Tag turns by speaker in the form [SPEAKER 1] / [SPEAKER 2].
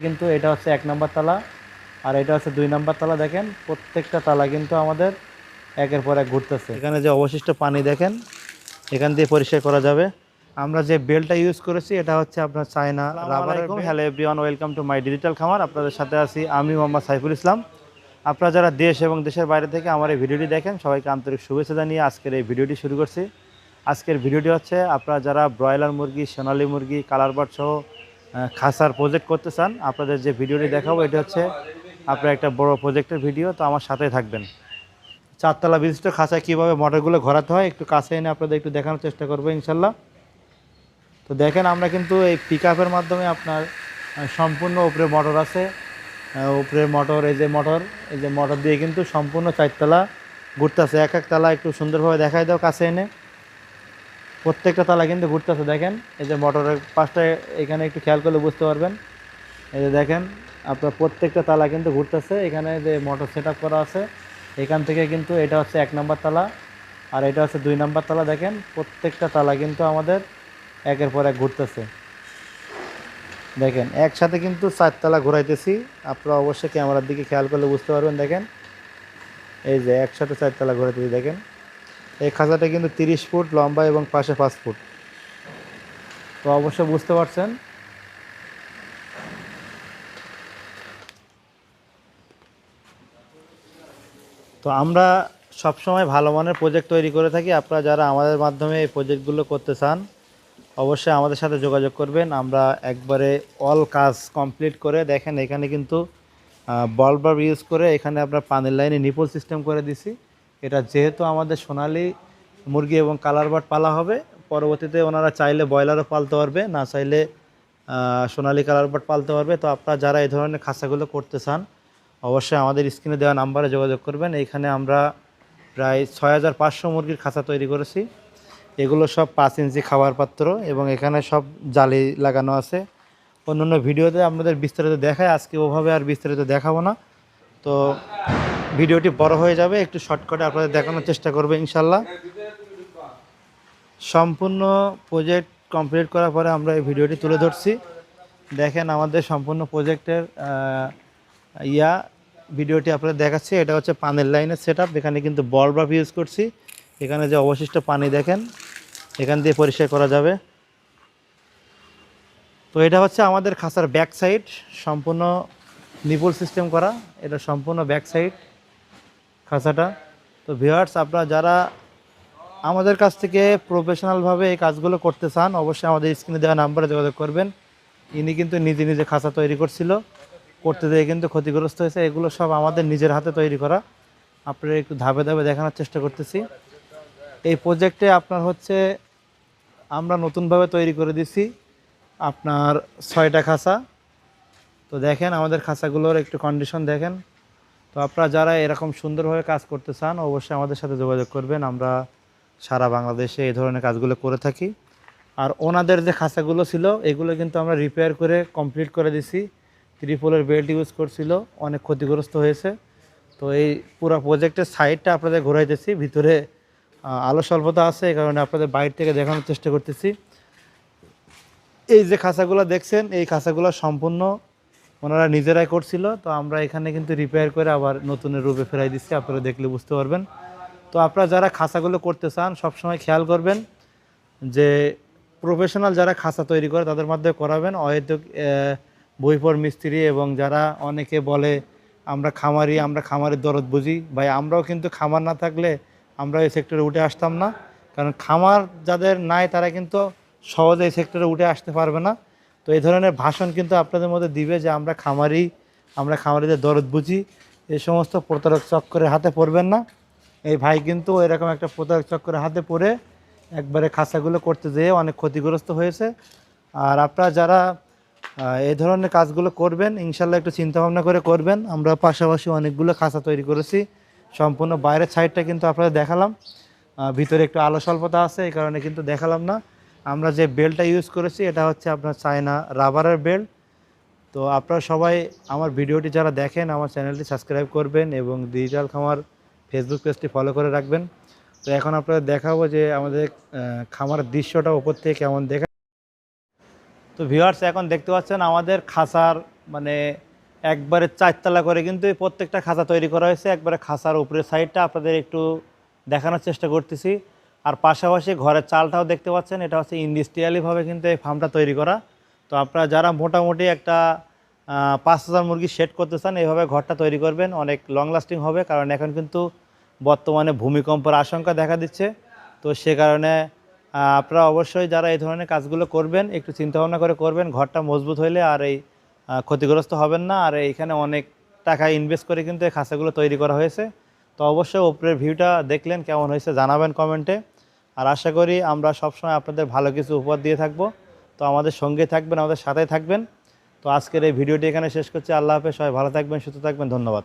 [SPEAKER 1] কিন্তু এটা হচ্ছে এক নম্বর তালা আর এটা হচ্ছে দুই নম্বর তালা দেখেন প্রত্যেকটা তালা কিন্তু আমাদের একের পর এক ঘুরতেছে। এখানে যে অবশিষ্ট পানি দেখেন এখান দিয়ে পরিষ্কার করা যাবে। আমরা যে বেলটা ইউজ করেছি এটা হচ্ছে আপনার China rubber hello everyone welcome to my digital খামার। আপনাদের সাথে আছি আমি মোহাম্মদ সাইফুল ইসলাম। আপনারা যারা দেশ এবং দেশের বাইরে থেকে আমার এই ভিডিওটি দেখেন সবাইকে আন্তরিক শুভেচ্ছা জানিয়ে আজকের এই ভিডিওটি শুরু করছি। আজকের ভিডিওটি হচ্ছে আপনারা যারা ব্রয়লার মুরগি সোনালি মুরগি কালার বার্ড সহ খাসার প্রজেক্ট করতে চান, আপনাদের যে ভিডিওটি দেখাবো, এটা হচ্ছে আপনার একটা বড় প্রজেক্টের ভিডিও তো আমার সাথেই থাকবেন। চারতলা বিশিষ্ট খাঁচায় কীভাবে মটরগুলো ঘোরাতে হয়, একটু কাছে এনে আপনাদের একটু দেখানোর চেষ্টা করব, ইনশাল্লাহ। তো দেখেন, আমরা কিন্তু এই পিক মাধ্যমে আপনার সম্পূর্ণ উপরে মোটর আছে। উপরে মোটর এই যে মোটর এই যে মোটর দিয়ে কিন্তু সম্পূর্ণ চারতলা ঘুরতেছে। এক এক তালা একটু সুন্দরভাবে দেখাই দাও, কাছে এনে। প্রত্যেকটা তালা কিন্তু ঘুরতেছে, দেখেন? এই যে মোটরের পাশটা, এখানে একটু খেয়াল করলে বুঝতে পারবেন। এই যে দেখেন, আপনার প্রত্যেকটা তালা কিন্তু ঘুরতেছে। এখানে যে মোটর সেট করা আছে, এখান থেকে কিন্তু এটা হচ্ছে এক নাম্বার তালা আর এটা হচ্ছে দুই নাম্বার তালা, দেখেন? প্রত্যেকটা তালা কিন্তু আমাদের একের পর এক ঘুরতেছে। দেখেন, একসাথে কিন্তু চারতলা ঘোরাইতেছি। আপনারা অবশ্যই ক্যামেরার দিকে খেয়াল করলে বুঝতে পারবেন, দেখেন? এই যে একসাথে চার চারতলা ঘোরাইতেছি, দেখেন? এই খাঁচাটা কিন্তু তিরিশ ফুট লম্বা এবং পাশে পাঁচ ফুট। তো অবশ্যই বুঝতে পারছেন? তো আমরা সবসময় ভালো মানের প্রজেক্ট তৈরি করে থাকি। আপনারা যারা আমাদের মাধ্যমে এই প্রজেক্টগুলো করতে চান, অবশ্যই আমাদের সাথে যোগাযোগ করবেন। আমরা একবারে অল কাজ কমপ্লিট করে দেখেন, এখানে কিন্তু বল বাল্ব ইউজ করে এখানে আপনার পানির লাইনে নিপল সিস্টেম করে দিছি। এটা যেহেতু আমাদের সোনালি মুরগি এবং কালার বাট পালা হবে, পরবর্তীতে ওনারা চাইলে ব্রয়লারও পালতে পারবে, না চাইলে সোনালি কালার বাট পালতে পারবে। তো আপনারা যারা এই ধরনের খাঁচাগুলো করতে চান, অবশ্যই আমাদের স্ক্রিনে দেওয়া নাম্বারে যোগাযোগ করবেন। এইখানে আমরা প্রায় ছয় হাজার পাঁচশো মুরগির খাঁচা তৈরি করেছি। এগুলো সব পাঁচ ইঞ্চি খাবার পাত্র এবং এখানে সব জালি লাগানো আছে। অন্যান্য ভিডিওতে আপনাদের বিস্তারিত দেখায়, আজকে ওভাবে আর বিস্তারিত দেখাবো না। তো ভিডিওটি বড় হয়ে যাবে, একটু শর্টকাটে আপনাদের দেখানোর চেষ্টা করবে ইনশাল্লাহ। সম্পূর্ণ প্রজেক্ট কমপ্লিট করার পরে আমরা এই ভিডিওটি তুলে ধরছি। দেখেন আমাদের সম্পূর্ণ প্রজেক্টের ইয়া, ভিডিওটি আপনাদের দেখাচ্ছি। এটা হচ্ছে পানের লাইনের সেট এখানে কিন্তু বল বাল্ব ইউজ করছি। এখানে যে অবশিষ্ট পানি দেখেন, এখান দিয়ে পরিষ্কার করা যাবে। তো এটা হচ্ছে আমাদের খাঁচার ব্যাক সাইড সম্পূর্ণ নিপুল সিস্টেম করা। এটা সম্পূর্ণ ব্যাক সাইড খাঁচাটা। তো ভিউয়ার্স আপনারা যারা আমাদের কাছ থেকে প্রফেশনালভাবে এই কাজগুলো করতে চান, অবশ্যই আমাদের স্ক্রিনে দেওয়া নাম্বারে যোগাযোগ করবেন। ইনি কিন্তু নিজে নিজে খাঁচা তৈরি করছিল। করতে দিয়ে কিন্তু ক্ষতিগ্রস্ত হয়েছে। এগুলো সব আমাদের নিজের হাতে তৈরি করা। আপনারা একটু ধাপে ধাপে দেখানোর চেষ্টা করতেছি। এই প্রজেক্টে আপনার হচ্ছে, আমরা নতুনভাবে তৈরি করে দিছি আপনার ছয়টা খাঁচা। তো দেখেন আমাদের খাঁচাগুলোর একটু কন্ডিশন দেখেন। তো আপনারা যারা এরকম সুন্দরভাবে কাজ করতে চান, অবশ্যই আমাদের সাথে যোগাযোগ করবেন। আমরা সারা বাংলাদেশে এই ধরনের কাজগুলো করে থাকি। আর ওনাদের যে খাঁচাগুলো ছিল, এগুলো কিন্তু আমরা রিপেয়ার করে কমপ্লিট করে দিছি। ত্রিপলের বেল্ট ইউজ করছিল, অনেক ক্ষতিগ্রস্ত হয়েছে। তো এই পুরো প্রজেক্টের সাইডটা আপনাদের ঘোরাইতেছি, ভিতরে আলো স্বল্পতা আছে, এই কারণে আপনাদের বাইরে থেকে দেখানোর চেষ্টা করতেছি। এই যে খাঁচাগুলো দেখছেন, এই খাঁচাগুলো সম্পূর্ণ ওনারা নিজেরাই করছিল, তো আমরা এখানে কিন্তু রিপেয়ার করে আবার নতুনের রূপে ফেরাই দিচ্ছি, আপনারা দেখলে বুঝতে পারবেন। তো আপনারা যারা খাঁচাগুলো করতে চান, সবসময় খেয়াল করবেন যে প্রফেশনাল যারা খাঁচা তৈরি করে, তাদের মাধ্যমে করাবেন হয়তো বইপর মিস্ত্রি এবং যারা অনেকে বলে, আমরা খামারি, আমরা খামারের দরদ বুঝি। ভাই, আমরাও কিন্তু খামার না থাকলে আমরা এই সেক্টরে উঠে আসতাম না। কারণ খামার যাদের নাই, তারা কিন্তু সহজে এই সেক্টরে উঠে আসতে পারবে না। তো এই ধরনের ভাষণ কিন্তু আপনাদের মধ্যে দিবে যে আমরা খামারি, আমরা খামারিদের দরদ বুঝি। এই সমস্ত প্রতারক চক্করের হাতে পড়বেন না। এই ভাই কিন্তু এরকম একটা প্রতারক চক্করের হাতে পড়ে একবারে খাঁচাগুলো করতে যেয়ে অনেক ক্ষতিগ্রস্ত হয়েছে। আর আপনারা যারা এই ধরনের কাজগুলো করবেন, ইনশাল্লাহ একটু চিন্তা ভাবনা করে করবেন। আমরা পাশাপাশি অনেকগুলো খাঁচা তৈরি করেছি। সম্পূর্ণ বাইরের সাইডটা কিন্তু আপনাদের দেখালাম। ভিতরে একটু আলো স্বল্পতা আছে, এই কারণে কিন্তু দেখালাম না। আমরা যে বেল্টটা ইউজ করেছি এটা হচ্ছে আপনার চায়না রাবারের বেল্ট তো আপনারা সবাই আমার ভিডিওটি যারা দেখেন আমার চ্যানেলটি সাবস্ক্রাইব করবেন এবং ডিজিটাল খামার ফেসবুক পেজটি ফলো করে রাখবেন। তো এখন আপনাদের দেখাবো যে আমাদের আহ, খামারের দৃশ্যটা ওপর থেকে কেমন দেখা তো ভিউয়ার্স এখন দেখতে পাচ্ছেন আমাদের খাসার মানে একবারে চারতলা করে কিন্তু এই প্রত্যেকটা খাঁচা তৈরি করা হয়েছে। একবারে খাঁচার উপরের সাইডটা আপনাদের একটু দেখানোর চেষ্টা করতেছি। আর পাশাপাশি ঘরের চালটাও দেখতে পাচ্ছেন, এটা হচ্ছে ইন্ডাস্ট্রিয়ালিভাবে কিন্তু এই ফার্মটা তৈরি করা। তো আপনারা যারা মোটামুটি একটা পাঁচ হাজার মুরগি সেট করতে চান, এইভাবে ঘরটা তৈরি করবেন। অনেক লং লাস্টিং হবে, কারণ এখন কিন্তু বর্তমানে ভূমিকম্পের আশঙ্কা দেখা দিচ্ছে। তো সে কারণে আপনারা অবশ্যই যারা এই ধরনের কাজগুলো করবেন, একটু চিন্তাভাবনা করে করবেন, ঘরটা মজবুত হইলে আর এই ক্ষতিগ্রস্ত হবেন না। আর এইখানে অনেক টাকা ইনভেস্ট করে কিন্তু এই খাঁচাগুলো তৈরি করা হয়েছে। তো অবশ্যই ওপরের ভিউটা দেখলেন, কেমন হয়েছে জানাবেন কমেন্টে আর আশা করি আমরা সবসময় আপনাদের ভালো কিছু উপহার দিয়ে থাকব। তো আমাদের সঙ্গে থাকবেন, আমাদের সাথে থাকবেন। তো আজকের এই ভিডিওটি এখানে শেষ করছি। আল্লাহ হাফেজ, সবাই ভালো থাকবেন, সুস্থ থাকবেন, ধন্যবাদ।